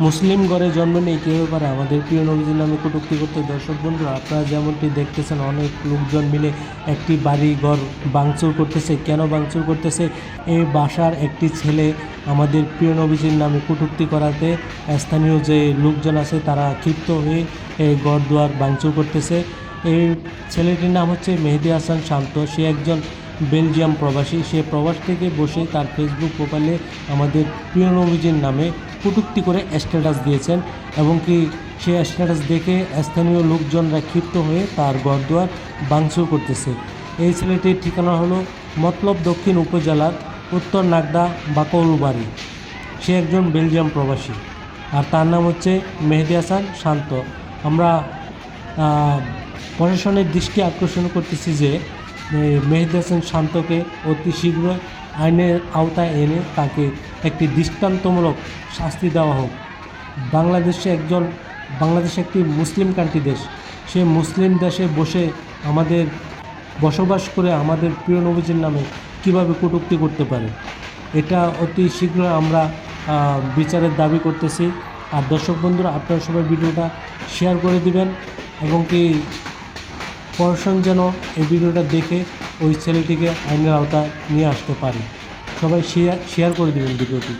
মুসলিম ঘরে জন্ম নেই কেউ পারে আমাদের প্রিয় নবীজির নামে কটূক্তি করতে দর্শক বন্ধু আপনারা যেমনটি দেখতেছেন, অনেক লোকজন মিলে একটি বাড়ি ঘর ভাঙচুর করতেছে। কেন ভাঙচুর করতেছে? এই বাসার একটি ছেলে আমাদের প্রিয় নবীজির নামে কটূক্তি করাতে স্থানীয় যে লোকজন আছে, তারা ক্ষিপ্ত হয়ে এই ঘর দুয়ার করতেছে। এই ছেলেটির নাম হচ্ছে মেহেদি হাসান শান্ত। সে একজন বেলজিয়াম প্রবাসী। সে প্রবাস থেকে বসে তার ফেসবুক প্রোফাইলে আমাদের প্রিয় নবীজির নামে কটূক্তি করে স্ট্যাটাস দিয়েছেন এবং কি সে স্ট্যাটাস দেখে স্থানীয় লোকজনরা ক্ষিপ্ত হয়ে তার ঘরদুয়ার ভাঙচুর করতেছে। এই ছেলেটির ঠিকানা হলো মতলব দক্ষিণ উপজেলার উত্তর নাগদা বাকৌলবাড়ি। সে একজন বেলজিয়াম প্রবাসী আর তার নাম হচ্ছে মেহেদি হাসান শান্ত। আমরা প্রশাসনের দৃষ্টি আকর্ষণ করতেছি যে মেহেদি হাসান শান্তকে অতি শীঘ্র আইনের আওতায় এনে তাকে একটি দৃষ্টান্তমূলক শাস্তি দেওয়া হোক। বাংলাদেশে একজন, বাংলাদেশ একটি মুসলিম কান্ট্রি দেশ। সে মুসলিম দেশে বসে আমাদের বসবাস করে আমাদের প্রিয় নবীজির নামে কীভাবে কটূক্তি করতে পারে? এটা অতি শীঘ্র আমরা বিচারের দাবি করতেছি। আর দর্শক বন্ধুরা, আপনারা সবাই ভিডিওটা শেয়ার করে দিবেন এবং কি প্রশাসন যেন এই ভিডিওটা দেখে ওই ছেলেটিকে আইনের আওতায় নিয়ে আসতে পারে। সবাই শেয়ার শেয়ার করে দেবেন ভিডিওটি।